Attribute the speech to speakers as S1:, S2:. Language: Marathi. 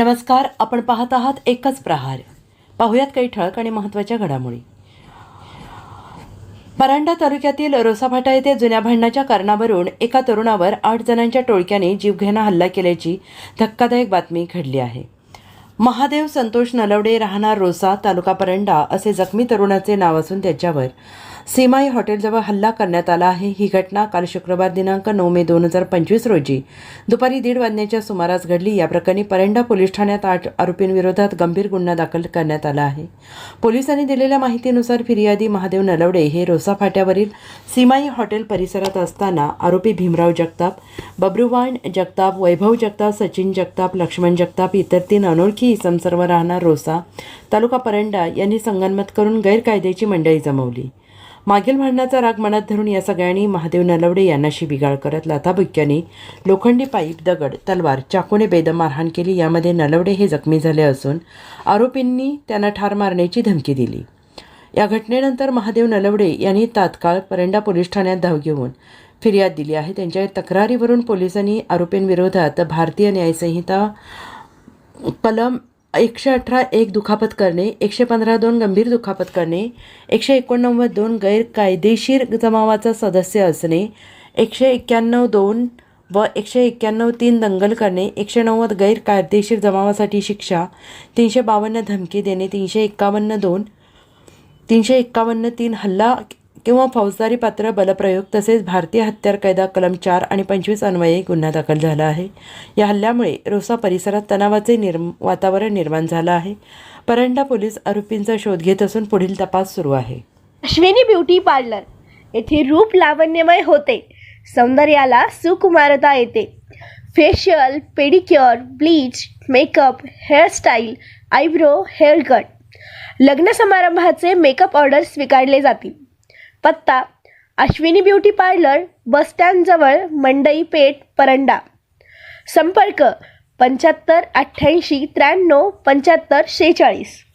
S1: नमस्कार आपण पाहत आहात एकच प्रहार. पाहुयात काही ठळक आणि महत्त्वाच्या घडामोडी. परांडा तालुक्यातील रोसाफाटा येथे जुन्या भांडणाच्या कारणावरून एका तरुणावर आठ जणांच्या टोळक्याने जीवघेणा हल्ला केल्याची धक्कादायक बातमी घडली आहे. महादेव संतोष नलवडे राहणार रोसा तालुका परंडा असे जखमी तरुणाचे नाव असून त्याच्यावर सीमाई हॉटेलजवळ हल्ला करण्यात आला आहे. ही घटना काल शुक्रवार दिनांक नऊ मे दोन हजार पंचवीस रोजी. दुपारी दीड वाजण्याच्या सुमारास घडली. या प्रकरणी परंडा पोलीस ठाण्यात आठ आरोपींविरोधात गंभीर गुन्हा दाखल करण्यात आला आहे. पोलिसांनी दिलेल्या माहितीनुसार फिर्यादी महादेव नलवडे हे रोसा फाट्यावरील सीमाई हॉटेल परिसरात असताना आरोपी भीमराव जगताप बब्रुवाण जगताप वैभव जगताप सचिन जगताप लक्ष्मण जगताप इतर तीन अनोळखी इसम सर्व राहणार रोसा तालुका परंडा यांनी संगनमत करून गैरकायद्याची मंडळी जमवली. मागील भांडणाचा राग मनात धरून या सगळ्यांनी महादेव नलवडे यांनाशी बिगाळ करत लाथाबुक्क्यांनी लोखंडी पाईप दगड तलवार चाकूने बेदम मारहाण केली. यामध्ये नलवडे हे जखमी झाले असून आरोपींनी त्यांना ठार मारण्याची धमकी दिली. या घटनेनंतर महादेव नलवडे यांनी तात्काळ परंडा पोलीस ठाण्यात धाव घेऊन फिर्याद दिली आहे. त्यांच्या तक्रारीवरून पोलिसांनी आरोपींविरोधात भारतीय न्यायसंहिता कलम एकशे अठरा एक दुखापत करणे एकशे पंधरा दोन गंभीर दुखापत करणे एकशे एकोणनव्वद दोन गैरकायदेशीर जमावाचा सदस्य असणे एकशे एक्क्याण्णव दोन व एकशे एक्क्याण्णव तीन दंगल करणे एकशे नव्वद गैरकायदेशीर जमावासाठी शिक्षा तीनशे बावन्न धमकी देणे तीनशे एक्कावन्न दोन तीनशे एक्कावन्न तीन हल्ला किंवा फौजदारी पात्र बलप्रयोग तसेच भारतीय हत्यार कायदा कलम चार आणि पंचवीस अन्वये गुन्हा दाखल झाला आहे. या हल्ल्यामुळे रोसा परिसरात तणावाचे निर्म वातावरण निर्माण झालं आहे. परंडा पोलीस आरोपींचा शोध घेत असून पुढील तपास सुरू आहे.
S2: अश्विनी ब्युटी पार्लर येथे रूप लावण्यमय होते. सौंदर्याला सुकुमारता येते. Facial pedicure bleach makeup hairstyle eyebrow haircut लग्न समारंभाचे मेकअप ऑर्डर स्वीकारले जातील. पत्ता अश्विनी ब्युटी पार्लर बसस्टँडजवळ मंडई पेठ परंडा. संपर्क पंच्याहत्तर अठ्ठ्याऐंशी त्र्याण्णव पंच्याहत्तर शेहेचाळीस.